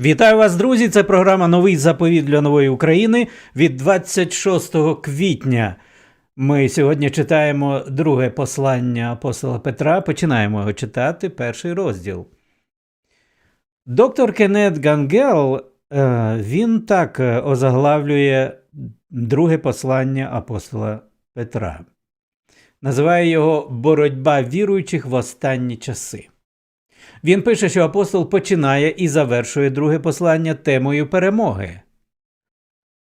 Вітаю вас, друзі! Це програма Новий заповіт для нової України від 26 квітня. Ми сьогодні читаємо друге послання апостола Петра. Починаємо його читати, перший розділ. Доктор Кеннет Гангел е, він так е, озаглавлює друге послання апостола Петра. Називає його Боротьба віруючих в останні часи. Він пише, що апостол починає і завершує друге послання темою перемоги.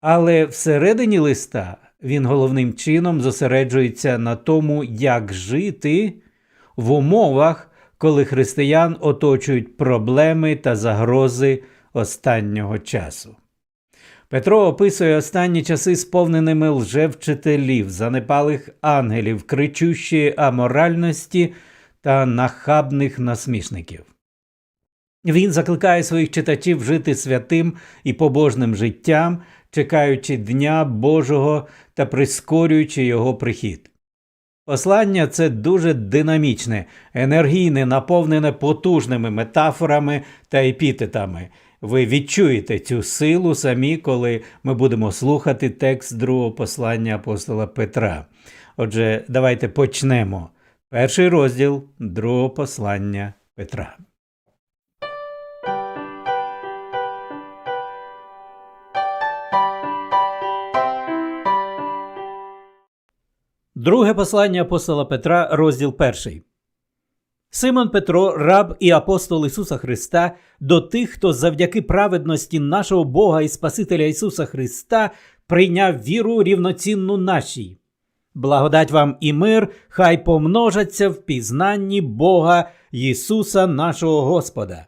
Але всередині листа він головним чином зосереджується на тому, як жити в умовах, коли християн оточують проблеми та загрози останнього часу. Петро описує останні часи сповненими лжевчителів, занепалих ангелів, кричущої аморальності та нахабних насмішників. Він закликає своїх читачів жити святим і побожним життям, чекаючи Дня Божого та прискорюючи його прихід. Послання це дуже динамічне, енергійне, наповнене потужними метафорами та епітетами. Ви відчуєте цю силу самі, коли ми будемо слухати текст другого послання апостола Петра. Отже, давайте почнемо. Перший розділ другого послання Петра. Друге послання апостола Петра, розділ перший. Симон Петро, раб і апостол Ісуса Христа, до тих, хто завдяки праведності нашого Бога і Спасителя Ісуса Христа прийняв віру рівноцінну нашій. Благодать вам і мир, хай помножаться в пізнанні Бога Ісуса нашого Господа.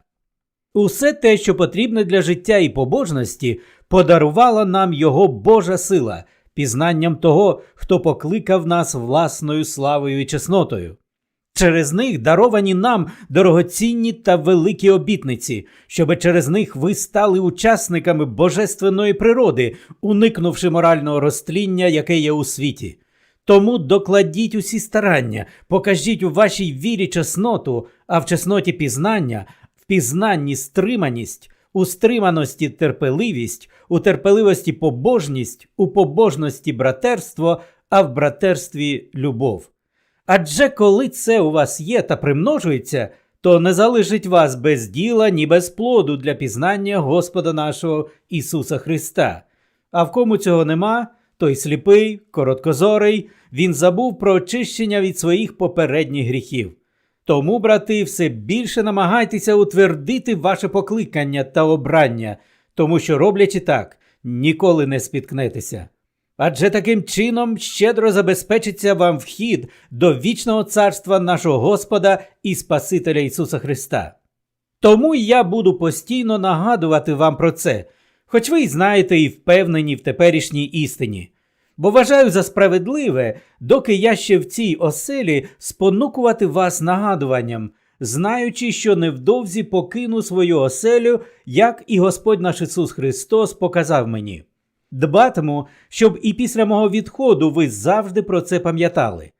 Усе те, що потрібне для життя і побожності, подарувала нам Його Божа сила, пізнанням того, хто покликав нас власною славою і чеснотою. Через них даровані нам дорогоцінні та великі обітниці, щоби через них ви стали учасниками божественної природи, уникнувши морального розтління, яке є у світі. Тому докладіть усі старання, покажіть у вашій вірі чесноту, а в чесноті пізнання, в пізнанні стриманість, у стриманості терпеливість, у терпеливості побожність, у побожності братерство, а в братерстві любов. Адже коли це у вас є та примножується, то не залишить вас без діла, ні без плоду для пізнання Господа нашого Ісуса Христа. А в кому цього нема, той сліпий, короткозорий, він забув про очищення від своїх попередніх гріхів. Тому, брати, все більше намагайтеся утвердити ваше покликання та обрання, тому що, роблячи так, ніколи не спіткнетеся. Адже таким чином щедро забезпечиться вам вхід до вічного царства нашого Господа і Спасителя Ісуса Христа. Тому я буду постійно нагадувати вам про це, хоч ви й знаєте і впевнені в теперішній істині. Бо вважаю за справедливе, доки я ще в цій оселі спонукувати вас нагадуванням, знаючи, що невдовзі покину свою оселю, як і Господь наш Ісус Христос показав мені. Дбатиму, щоб і після мого відходу ви завжди про це пам'ятали.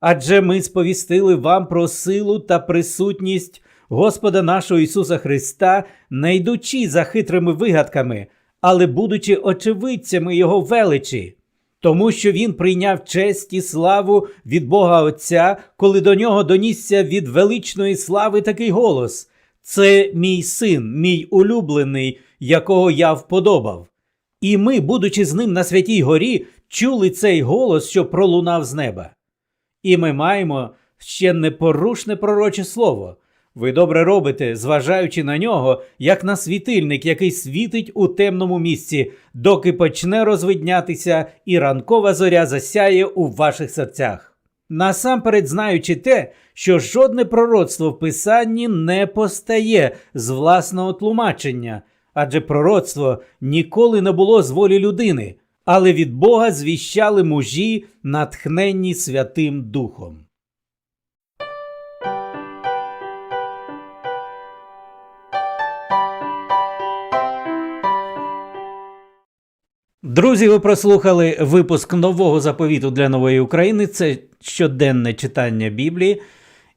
Адже ми сповістили вам про силу та присутність Господа нашого Ісуса Христа, не йдучи за хитрими вигадками, але будучи очевидцями Його величі, тому що Він прийняв честь і славу від Бога Отця, коли до нього донісся від величної слави такий голос: Це мій син, мій улюблений, якого я вподобав. І ми, будучи з ним на святій горі, чули цей голос, що пролунав з неба. І ми маємо ще непорушне пророче слово. Ви добре робите, зважаючи на нього, як на світильник, який світить у темному місці, доки почне розвиднятися і ранкова зоря засяє у ваших серцях. Насамперед знаючи те, що жодне пророцтво в Писанні не постає з власного тлумачення, адже пророцтво ніколи не було з волі людини, але від Бога звіщали мужі, натхненні Святим Духом. Друзі, ви прослухали випуск нового заповіту для нової України. Це щоденне читання Біблії.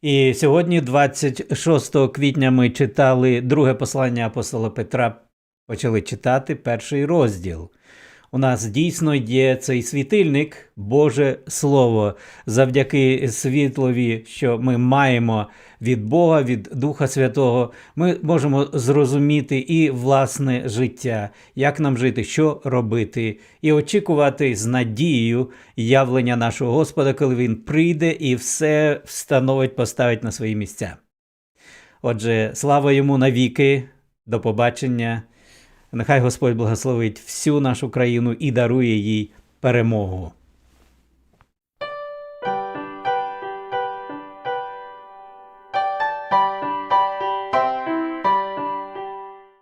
І сьогодні, 26 квітня, ми читали друге послання апостола Петра почали читати перший розділ. У нас дійсно є цей світильник, Боже Слово, завдяки світлові, що ми маємо від Бога, від Духа Святого, ми можемо зрозуміти і власне життя, як нам жити, що робити, і очікувати з надією явлення нашого Господа, коли Він прийде і все встановить, поставить на свої місця. Отже, слава йому навіки, до побачення. Нехай Господь благословить всю нашу країну і дарує їй перемогу.